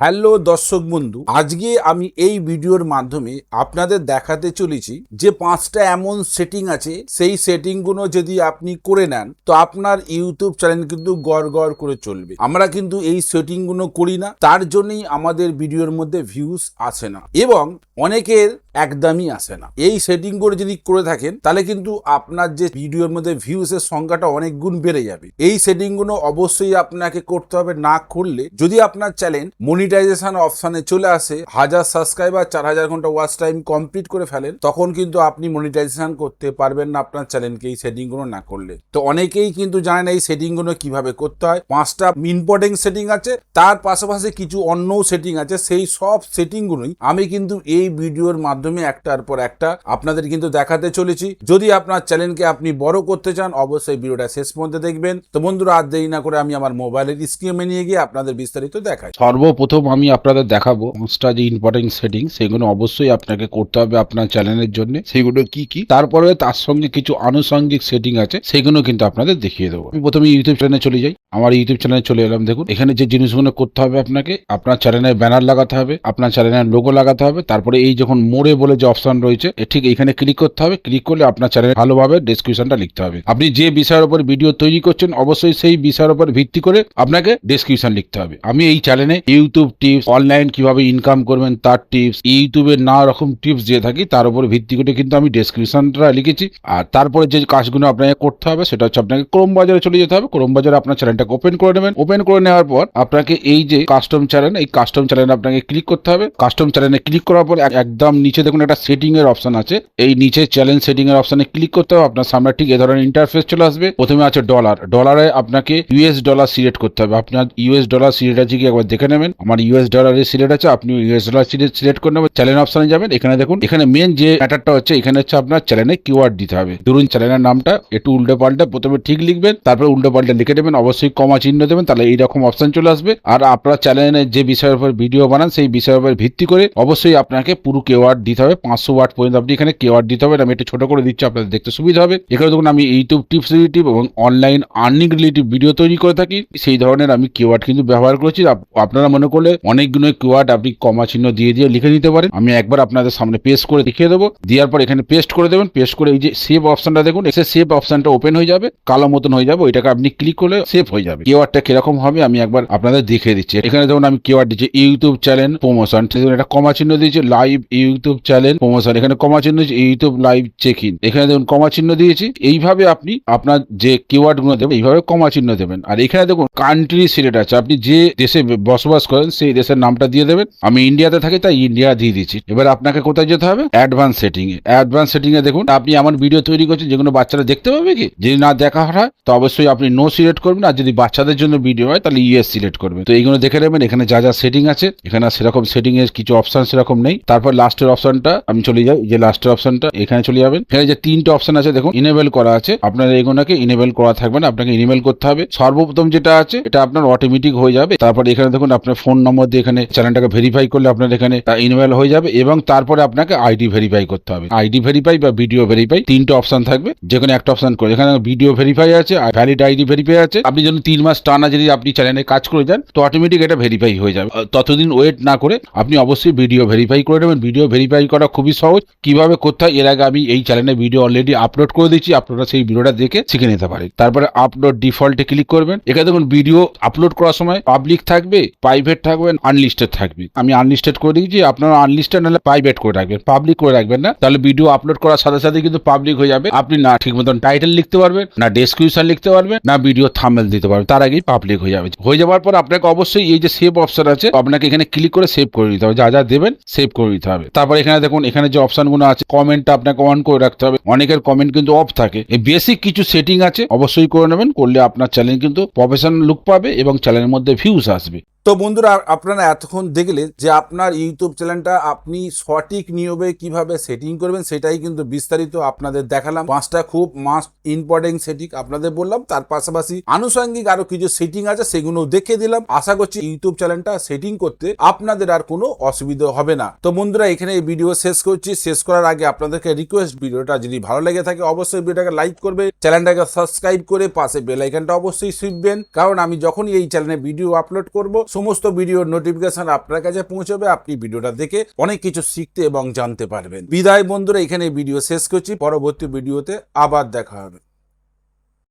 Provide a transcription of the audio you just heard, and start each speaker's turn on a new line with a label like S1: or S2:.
S1: Hello দর্শক বন্ধু, আজকে আমি এই ভিডিওর মাধ্যমে আপনাদের দেখাতে চলেছি যে পাঁচটা এমন সেটিং আছে, সেই সেটিংগুলো যদি আপনি করে নেন, তো আপনার ইউটিউব চ্যানেল কিন্তু গড় গড় করে চলবে। আমরা কিন্তু এই সেটিংগুলো করি না, তার জন্যই আমাদের ভিডিওর মধ্যে ভিউজ আসে না এবং অনেকের একদমই আসে না। এই সেটিং করে যদি করে থাকেন, তাহলে কিন্তু আপনার যে ভিডিওর মধ্যে ভিউসের সংখ্যাটা অনেক গুণ বেড়ে যাবে। এই সেটিংগুলো অবশ্যই আপনাকে করতে হবে না করলে, যদি আপনার চ্যানেল মনিটাইজেশন অপশনে চলে আসে, হাজার সাবস্ক্রাইবার চার হাজার ঘণ্টা ওয়াচ টাইম কমপ্লিট করে ফেলেন, তখন কিন্তু আপনি মনিটাইজেশন করতে পারবেন না আপনার চ্যানেলকে এই সেটিংগুলো না করলে। তো অনেকেই কিন্তু জানেন এই সেটিংগুলো কীভাবে করতে হয়। পাঁচটা ইম্পর্টেন্ট সেটিং আছে, তার পাশাপাশি কিছু অন্য সেটিং আছে, সেই সব সেটিংগুলোই আমি কিন্তু এই ভিডিওর মাধ্যমে একটার পর একটা আপনাদের কিন্তু দেখাতে চলেছি। যদি আপনার চ্যানেলকে আপনি বড় করতে চান, অবশ্যই ভিডিওটা শেষ পর্যন্ত দেখবেন। তো বন্ধুরা, আর দেরি না করে আমি আমার মোবাইলের স্ক্রিনে নিয়ে গিয়ে আপনাদের বিস্তারিত দেখাই।
S2: সর্বপ্রথম আমি আপনাদের দেখাবো পাঁচটা যে ইম্পর্টেন্ট সেটিং সেগুলো অবশ্যই আপনাকে করতে হবে আপনার চ্যানেলের জন্য। সেগুলো কি কি? তারপরে তার সঙ্গে কিছু আনুষঙ্গিক সেটিং আছে, সেগুলো কিন্তু আপনাদের দেখিয়ে দেবো। আমি প্রথমে ইউটিউব চ্যানেলে চলে যাই। আমার ইউটিউব চ্যানেলে চলে এলাম, দেখুন। এখানে যে জিনিসগুলো করতে হবে আপনাকে, আপনার চ্যানেলের ব্যানার লাগাতে হবে, আপনার চ্যানেলের লোগো লাগাতে হবে, তারপরে এই যখন মোড়ে বলে যে অপশন রয়েছে ঠিক এখানে ক্লিক করতে হবে ক্লিক করলে আপনার চ্যানেলে ভালোভাবে ডেসক্রিপশনটা লিখতে হবে। আপনি যে বিষয়ের উপর ভিডিও তৈরি করছেন, অবশ্যই সেই বিষয়ের উপর ভিত্তি করে আপনাকে ডেসক্রিপশন লিখতে হবে। আমি এই চ্যানেলে ইউটিউব টিপস অনলাইন কীভাবে ইনকাম করবেন তার টিপস ইউটিউবের নানা রকম টিপস দিয়ে থাকি, তার উপর ভিত্তি করে কিন্তু আমি ডেসক্রিপশনটা লিখেছি। আর তারপরে যে কাজগুলো আপনাকে করতে হবে, সেটা হচ্ছে আপনাকে ক্রোম বাজারে চলে যেতে হবে। ক্রোম বাজারে আপনার চ্যানেলটাকে ওপেন করে নেবেন। ওপেন করে নেওয়ার পর আপনাকে এই যে কাস্টম চ্যানেল এই কাস্টম চ্যানেলে আপনাকে ক্লিক করতে হবে। কাস্টম চ্যানেলে ক্লিক করার পর একদম নিচে দেখুন একটা সেটিং এর অপশন আছে। এই নিচে চ্যালেঞ্জ সেটিং এর অপশনে ক্লিক করতে হবে। আপনার সামনে ঠিক এ ধরনের ইন্টারফেস চলে আসবে। প্রথমে আছে ডলার ডলারে আপনাকে ইউএস ডলার সিলেক্ট করতে হবে। আপনার ইউএস ডলার সিলেক্ট আছে কি একবার দেখে নেবেন। আমার ইউএস ডলারের সিলেক্ট আছে আপনি ইউএস ডলার সিলেক্ট করে নেবেন। চ্যানেল অপশনে যাবেন। এখানে দেখুন, এখানে মেন যে ম্যাটারটা হচ্ছে, এখানে হচ্ছে আপনার চ্যানেলে কিওয়ার্ড দিতে হবে। ধরুন চ্যানেলের নামটা, একটু উল্টো পাল্টে, প্রথমে ঠিক লিখবেন, তারপর উল্টো পাল্টে লিখে দেবেন, অবশ্যই কমা চিহ্ন দেবেন, তাহলে এইরকম অপশন চলে আসবে। আর আপনার চ্যানেলে যে বিষয়ের উপর ভিডিও বানান, সেই বিষয়ের উপর ভিত্তি করে অবশ্যই আপনাকে পুরো কেওয়ার্ড দিতে হবে। পাঁচশো ওয়াট পর্যন্ত আপনি এখানে কেওয়ার্ড দিতে হবে। আমি একটু ছোট করে দিচ্ছি, আপনাদের দেখতে সুবিধা হবে। এখানে দেখুন, আমি ইউটিউব টিপস রিলেটিভ এবং অনলাইন আর্নিং রিলেটিভ ভিডিও তৈরি করে থাকি। সেই ধরনের আমি কেওয়ার্ড কিন্তু ব্যবহার করেছি। আপনারা মনে করলে অনেকগুলো কেওয়ার্ড আপনি কমা চিহ্ন দিয়ে দিয়ে লিখে নিতে পারেন। আমি একবার আপনাদের সামনে পেস্ট করে দেখিয়ে দেবো। দেওয়ার পর এখানে পেস্ট করে দেবেন। পেস্ট করে এই যে সেভ অপশনটা দেখুন, এসে সেভ অপশনটা ওপেন হয়ে যাবে। কালো মতন হয়ে যাবে। ওইটাকে আপনি ক্লিক করলে সেভ হয়ে যাবে। কেওয়ার্ডটা কীরকম হবে আমি একবার আপনাদের দেখিয়ে দিচ্ছি। এখানে দেখুন আমি কেওয়ার্ড দিচ্ছি ইউটিউব চ্যানেল প্রমোশন একটা কমা চিহ্ন দিয়েছি লাইভ ইউটিউব চ্যানেল প্রমোশন এখানে কমা চিহ্ন দিয়েছি ইউটিউব লাইভ চেক ইন এখানে দেখুন কমা চিহ্ন দিয়েছি। এইভাবে আপনি আপনার যে কিওয়ার্ডগুলো দেবেন, এইভাবে কমা চিহ্ন দেবেন। আর এখানে দেখুন কান্ট্রি সিলেট আছে। আপনি যে দেশে বসবাস করেন সেই দেশের নামটা দিয়ে দেবেন। আমি ইন্ডিয়াতে থাকি, তাই ইন্ডিয়া দিয়ে দিচ্ছি। এবার আপনাকে কোথায় যেতে হবে? অ্যাডভান্স সেটিং এ। অ্যাডভান্স সেটিং এ দেখুন, আপনি এমন ভিডিও তৈরি করছেন যেগুলো বাচ্চারা দেখতে পাবে কি? যদি না দেখা হয়, তো অবশ্যই আপনি নো সিলেক্ট করবেন, আর যদি বাচ্চাদের জন্য ভিডিও হয়, তাহলে ইএস সিলেক্ট করবেন। তো এইগুলো দেখে নেবেন, এখানে যা যা সেটিং আছে। এখানে সেরকম সেটিং এর কিছু অপশন সেরকম নেই। তারপর লাস্টের অপশনটা আমি চলে যাই, যে লাস্টের অপশনটা এখানে চলে যাবেন। এখানে যে তিনটে অপশন আছে, দেখুন ইনেবল করা আছে। আপনার এগুলোকে ইনেবল করা থাকবে না, আপনাকে ইনেবল করতে হবে। সর্বপ্রথম যেটা আছে, এটা আপনার অটোমেটিক হয়ে যাবে। তারপর এখানে দেখুন, আপনার ফোন নম্বর দিয়ে এখানে চ্যানেলটাকে ভেরিফাই করলে আপনার এখানে ইনেবল হয়ে যাবে এবং তারপরে আপনাকে আইডি ভেরিফাই করতে হবে। আইডি ভেরিফাই বা ভিডিও ভেরিফাই তিনটে অপশন থাকবে। যে কোনো একটা অপশন করে। এখানে ভিডিও ভেরিফাই আছে ভ্যালিড আইডি ভেরিফাই আছে। আপনি যদি তিন মাস টানা যদি আপনি চ্যানেলে কাজ করে যান, তো অটোমেটিক এটা ভেরিফাই হয়ে যাবে। ততদিন ওয়েট না করে আপনি অবশ্যই ভিডিও ভেরিফাই করে নেবেন। ভিডিও ভেরিফাই করা খুবই সহজ। কীভাবে করতে হয়, এর আগে আমি এই চ্যানেলে ভিডিও অলরেডি আপলোড করে দিচ্ছি আপনারা সেই ভিডিওটা দেখে শিখে নিতে পারেন। তারপরে আপলোড ডিফল্টে ক্লিক করবেন। এখানে দেখুন ভিডিও আপলোড করার সময় পাবলিক থাকবে প্রাইভেট থাকবে আনলিস্টেড থাকবে। আমি আনলিস্টেড করে দিয়েছি, আপনারা আনলিস্টেড নাহলে প্রাইভেট করে রাখবেন পাবলিক করে রাখবেন না। তাহলে ভিডিও আপলোড করার সাথে সাথে কিন্তু পাবলিক হয়ে যাবে। আপনি না ঠিক মতন টাইটেল লিখতে পারবেন, না ডেসক্রিপশন লিখতে পারবেন, না ভিডিও থামেল দিতে পারবেন, তার আগেই পাবলিক হয়ে যাবে। হয়ে যাওয়ার পর আপনাকে অবশ্যই এই যে সেভ অপশন আছে, আপনাকে এখানে ক্লিক করে সেভ করে দিতে হবে। যা যা দেবেন সেভ করে দিতে হবে। তারপর এখানে দেখুন, এখানে যে অপশনগুলো আছে কমেন্টটা আপনাকে অন করে রাখতে হবে। অনেকের কমেন্ট কিন্তু অফ থাকে। এই বেসিক কিছু সেটিং আছে, অবশ্যই করে নেবেন, করলে আপনার চ্যানেল কিন্তু প্রফেশনাল লুক পাবে এবং চ্যানেলের মধ্যে ভিউজ আসবে।
S1: তো বন্ধুরা, আপনারা এতক্ষণ দেখলে যে আপনার ইউটিউব চ্যানেলটা আপনি সঠিক নিয়মে কীভাবে সেটিং করবেন, সেটাই কিন্তু বিস্তারিত আপনাদের দেখালাম। পাঁচটা খুব মাস্ট ইম্পর্টেন্ট সেটিং আপনাদের বললাম। তার পাশাপাশি আনুষঙ্গিক আরও কিছু সেটিং আছে, সেগুলো দেখে দিলাম। আশা করছি ইউটিউব চ্যানেলটা সেটিং করতে আপনাদের আর কোনো অসুবিধা হবে না। তো বন্ধুরা, এখানে এই ভিডিও শেষ করছি। শেষ করার আগে আপনাদেরকে রিকোয়েস্ট ভিডিওটা যদি ভালো লেগে থাকে, অবশ্যই ভিডিওটাকে লাইক করবে চ্যানেলটাকে সাবস্ক্রাইব করে পাশে বেল আইকনটা অবশ্যই শিখবেন কারণ আমি যখনই এই চ্যানেলে ভিডিও আপলোড করব সমস্ত ভিডিওর নোটিফিকেশন আপনার কাছে পৌঁছবে, আপনি ভিডিওটা দেখে অনেক কিছু শিখতে এবং জানতে পারবেন। বিদায় বন্ধুরা এখানে ভিডিও শেষ করছি। পরবর্তী ভিডিওতে আবার দেখা হবে।